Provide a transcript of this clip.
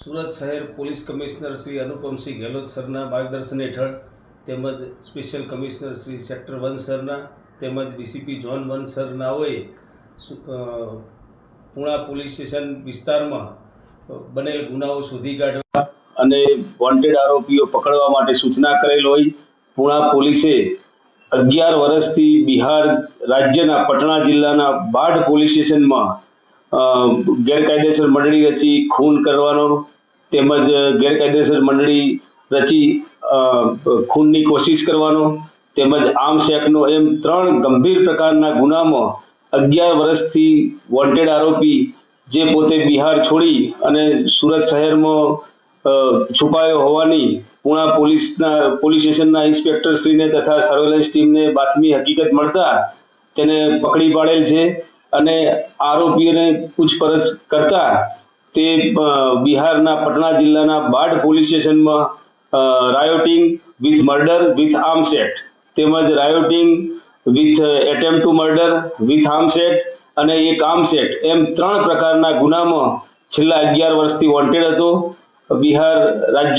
સુરત શહેર police commissioner Shri Anupamsinh Gehlot સરના માર્ગદર્શન હેઠળ તેમજ special commissioner Shri sector one સરના તેમજ ડીસીપી જોન વન સરનાઓએ પુણા પોલીસ સ્ટેશન વિસ્તારમાં બનેલ ગુનાઓ શોધી કાઢવા અને વોન્ટેડ આરોપીઓ પકડવા માટે સૂચના કરેલ હોય. પુણા પોલીસે અગિયાર વર્ષથી બિહાર રાજ્યના પટણા જિલ્લાના બાઢ પોલીસ સ્ટેશનમાં ગેરકાયદેસર મંડળી રચી, ખૂન કરવાનો, તેમજ ગેરકાયદેસર મંડળી રચી ખૂનની કોશિશ કરવાનો, તેમજ આર્મ્સ એક્ટનો એમ ત્રણ ગંભીર પ્રકારના ગુનામાં અગિયાર વર્ષથી વોન્ટેડ આરોપી જે પોતે બિહાર છોડી અને સુરત શહેરમાં છુપાયો હોવાની પુણા પોલીસના, પોલીસ સ્ટેશનના ઇન્સ્પેક્ટરશ્રીને તથા સર્વેલન્સ ટીમને બાતમી હકીકત મળતા તેને પકડી પાડેલ છે. અને આરોપીઓને પૂછપરછ કરતા તે બિહારના પટના જિલ્લાના બાઢ પોલીસ સ્ટેશનમાં rioting with murder with arms તેમજ rioting with attempt to murder with arms અને એક આર્મ્સ એમ ત્રણ પ્રકારના ગુનામાં છેલ્લા અગિયાર વર્ષથી વોન્ટેડ હતો. બિહાર રાજ્ય